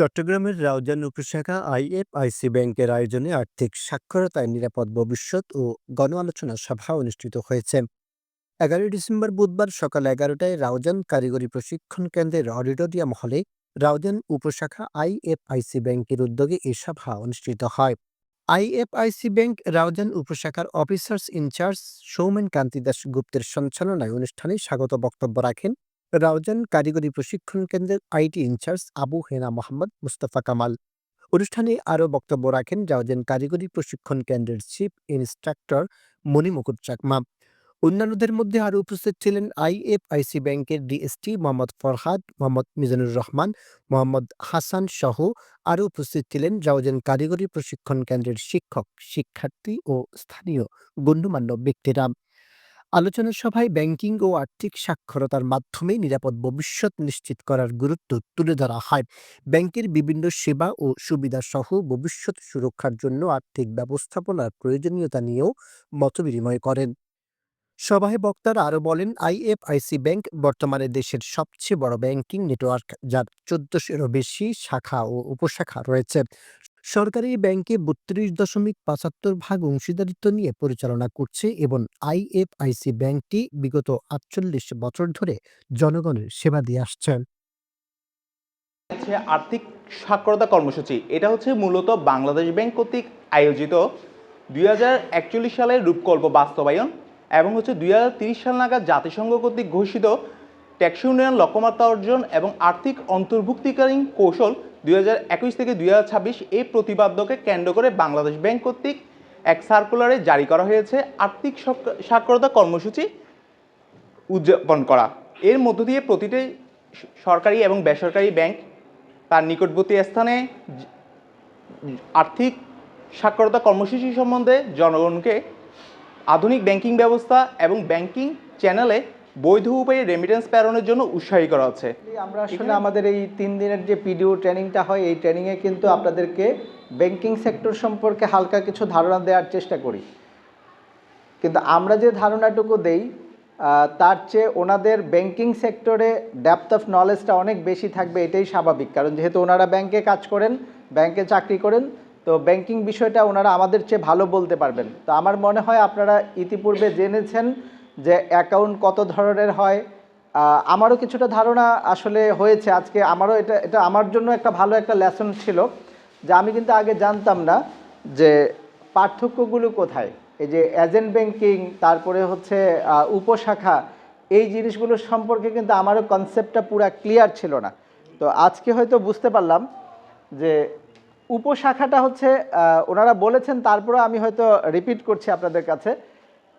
চট্টগ্রামের রাউজান উপশাখা আইএফআইসি ব্যাংকের আয়োজনে আর্থিক সাক্ষরতায় নিরাপদ ভবিষ্যৎ ও গণ আলোচনা সভা অনুষ্ঠিত হয়েছে। এগারোই ডিসেম্বর বুধবার সকাল এগারোটায় রাউজান কারিগরি প্রশিক্ষণ কেন্দ্রের অডিটোরিয়াম হলে রাউজান উপশাখা আইএফআইসি ব্যাংকের উদ্যোগে এই সভা অনুষ্ঠিত হয়। আইএফআইসি ব্যাংক রাউজান উপশাখার অফিসার্স ইনচার্জ সৌমেন কান্তি দাস গুপ্তের সঞ্চালনায় অনুষ্ঠানে স্বাগত বক্তব্য রাখেন রাউজান কারিগরি প্রশিক্ষণ কেন্দ্রের আইটি ইনচার্জ আবু হেনা মোহাম্মদ মুস্তফা কামাল। অনুষ্ঠানে আরও বক্তব্য রাখেন রাউজান কারিগরি প্রশিক্ষণ কেন্দ্রের চিফ ইনস্ট্রাক্টর মণিমুকুট চাকমা। অন্যান্যদের মধ্যে আরও উপস্থিত ছিলেন আইএফআইসি ব্যাংকের ডিএসটি মোহাম্মদ ফরহাদ, মোহাম্মদ মিজানুর রহমান, মোহাম্মদ হাসান সহ আরও উপস্থিত ছিলেন রাউজান কারিগরি প্রশিক্ষণ কেন্দ্রের শিক্ষক, শিক্ষার্থী ও স্থানীয় গণ্যমান্য ব্যক্তিরা। আলোচনা সভায় ব্যাংকিং ও আর্থিক সাক্ষরতার মাধ্যমে নিরাপদ ভবিষ্যৎ নিশ্চিত করার গুরুত্ব তুলে ধরা হয়। ব্যাংকের বিভিন্ন সেবা ও সুবিধা সহ ভবিষ্যৎ সুরক্ষার জন্য আর্থিক ব্যবস্থাপনার প্রয়োজনীয়তা নিয়েও মতবিনিময় করেন। সভায় বক্তারা আরও বলেন আইএফআইসি ব্যাংক বর্তমানে দেশের সবচেয়ে বড় ব্যাংকিং নেটওয়ার্ক, যার চোদ্দশোরও বেশি শাখা ও উপশাখা রয়েছে। সরকারি ব্যাংকে বত্রিশ দশমিক পঁচাত্তর ভাগ অংশীদারিত্ব নিয়ে পরিচালনা করছে এবং আইএফআইসি ব্যাংকটি বিগত আটচল্লিশ বছর ধরে জনগণের সেবা দিয়ে আসছে। হচ্ছে আর্থিক সাক্ষরতা কর্মসূচি। এটা হচ্ছে মূলত বাংলাদেশ ব্যাংক কর্তৃক আয়োজিত দুই হাজার একচল্লিশ সালের রূপকল্প বাস্তবায়ন এবং হচ্ছে দুই সাল নাগাদ জাতিসংঘ কর্তৃক ঘোষিত ট্যাক্সি উন্নয়ন লক্ষ্যমাত্রা অর্জন এবং আর্থিক অন্তর্ভুক্তিকালীন কৌশল দুই হাজার একুশ থেকে দুই হাজার ছাব্বিশ এই প্রতিপাদ্যকে কেন্দ্র করে বাংলাদেশ ব্যাংক কর্তৃক এক সার্কুলারে জারি করা হয়েছে আর্থিক সাক্ষরতা কর্মসূচি উদযাপন করা। এর মধ্য দিয়ে প্রতিটি সরকারি এবং বেসরকারি ব্যাংক তার নিকটবর্তী স্থানে আর্থিক সাক্ষরতা কর্মসূচি সম্বন্ধে জনগণকে আধুনিক ব্যাংকিং ব্যবস্থা এবং ব্যাংকিং চ্যানেলে বৈধ উপায়ে রেমিটেন্স প্রেরণের জন্য উৎসাহী করা হচ্ছে। আমরা আসলে আমাদের এই তিন দিনের যে পিডিও ট্রেনিংটা হয়, এই ট্রেনিংয়ে কিন্তু আপনাদেরকে ব্যাংকিং সেক্টর সম্পর্কে হালকা কিছু ধারণা দেওয়ার চেষ্টা করি। কিন্তু আমরা যে ধারণাটুকু দেই তার চেয়ে ওনাদের ব্যাংকিং সেক্টরে ডেপথ অফ নলেজটা অনেক বেশি থাকবে, এটাই স্বাভাবিক। কারণ যেহেতু ওনারা ব্যাংকে কাজ করেন ব্যাংকে চাকরি করেন, তো ব্যাংকিং বিষয়টা ওনারা আমাদের চেয়ে ভালো বলতে পারবেন। তো আমার মনে হয় আপনারা ইতিপূর্বে জেনেছেন যে অ্যাকাউন্ট কত ধরনের হয় আমারও কিছুটা ধারণা আসলে হয়েছে আজকে। আমারও এটা এটা আমার জন্য একটা ভালো একটা লেসন ছিল, যে আমি কিন্তু আগে জানতাম না যে পার্থক্যগুলো কোথায়। এই যে এজেন্ট ব্যাংকিং তারপরে হচ্ছে উপশাখা, এই জিনিসগুলো সম্পর্কে কিন্তু আমারও কনসেপ্টটা পুরো ক্লিয়ার ছিল না। তো আজকে হয়তো বুঝতে পারলাম যে উপশাখাটা হচ্ছে ওনারা বলেছেন তারপরে আমি হয়তো রিপিট করছি আপনাদের কাছে।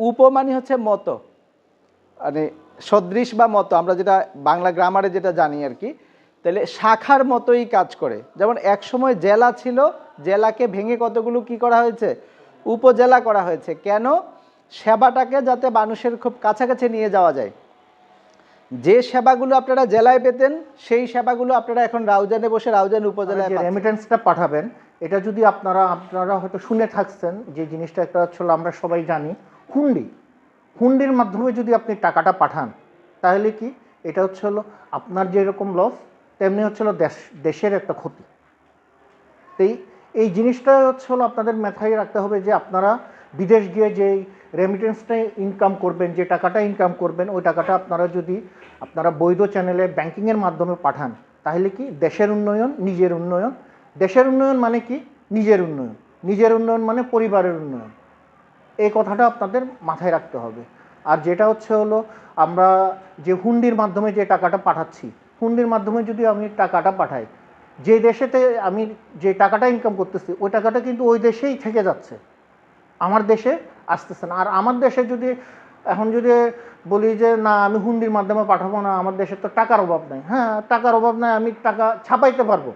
উপ মানে হচ্ছে মতো। মানে সদৃশ বা মতো আমরা যেটা বাংলা গ্রামারে যেটা জানি আর কি তাহলে শাখার মতোই কাজ করে। যেমন এক সময় জেলা ছিল জেলাকে ভেঙে কতগুলো কি করা হয়েছে? উপজেলা করা হয়েছে। কেন? সেবাটাকে যাতে মানুষের খুব কাছাকাছি নিয়ে যাওয়া যায়। যে সেবাগুলো আপনারা জেলায় পেতেন সেই সেবাগুলো আপনারা এখন রাউজানে বসে রাউজান উপজেলায়। রেমিটেন্সটা পাঠাবেন এটা যদি আপনারা আপনারা হয়তো শুনে থাকছেন যে জিনিসটা একটা হচ্ছে আমরা সবাই জানি হুন্ডি। হুন্ডির মাধ্যমে যদি আপনি টাকাটা পাঠান, তাহলে কি? এটা হচ্ছে হলো আপনার যেরকম লস তেমনি হচ্ছে হলো দেশ, দেশের একটা ক্ষতি। এই এই জিনিসটা হচ্ছে হলো আপনাদের মাথায় রাখতে হবে যে আপনারা বিদেশ গিয়ে যে রেমিটেন্সটা ইনকাম করবেন, যে টাকাটা ইনকাম করবেন, ওই টাকাটা আপনারা যদি আপনারা বৈধ চ্যানেলে ব্যাংকিংয়ের মাধ্যমে পাঠান, তাহলে কি? দেশের উন্নয়ন, নিজের উন্নয়ন। দেশের উন্নয়ন মানে কি? নিজের উন্নয়ন। নিজের উন্নয়ন মানে পরিবারের উন্নয়ন। এই কথাটা আপনাদের মাথায় রাখতে হবে। আর যেটা হচ্ছে হলো, আমরা যে হুন্ডির মাধ্যমে যে টাকাটা পাঠাচ্ছি, হুন্ডির মাধ্যমে যদি আমি টাকাটা পাঠাই, যে দেশেতে আমি যে টাকাটা ইনকাম করতেছি, ওই টাকাটা কিন্তু ওই দেশেই থেকে যাচ্ছে। আমার দেশে আসতেছে না। আর আমার দেশে যদি, এখন যদি বলি যে, না, আমি হুন্ডির মাধ্যমে পাঠাবো না, আমার দেশে তো টাকার অভাব নাই। হ্যাঁ টাকার অভাব নাই, আমি টাকা ছাপাইতে পারব।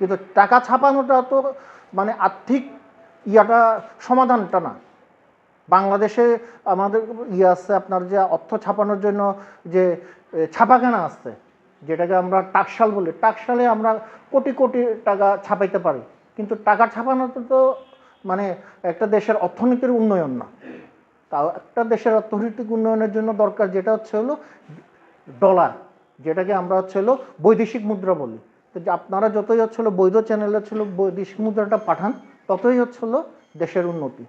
কিন্তু টাকা ছাপানোটা তো মানে আর্থিক ইয়াটা, সমাধানটা না। বাংলাদেশে আমাদের ইয়ে আছে আপনার যে অর্থ ছাপানোর জন্য যে ছাপাখানা আছে, যেটাকে আমরা টাকশাল বলি। টাকশালে আমরা কোটি কোটি টাকা ছাপাইতে পারি। কিন্তু টাকা ছাপানোতে তো মানে একটা দেশের অর্থনীতির উন্নয়ন না। তাও একটা দেশের অর্থনৈতিক উন্নয়নের জন্য দরকার যেটা হচ্ছে হলো ডলার, যেটাকে আমরা হচ্ছে হলো বৈদেশিক মুদ্রা বলি। তো আপনারা যতই হচ্ছে হলো বৈধ চ্যানেলে হলো বৈদেশিক মুদ্রাটা পাঠান, ততই হচ্ছে হলো দেশের উন্নতি।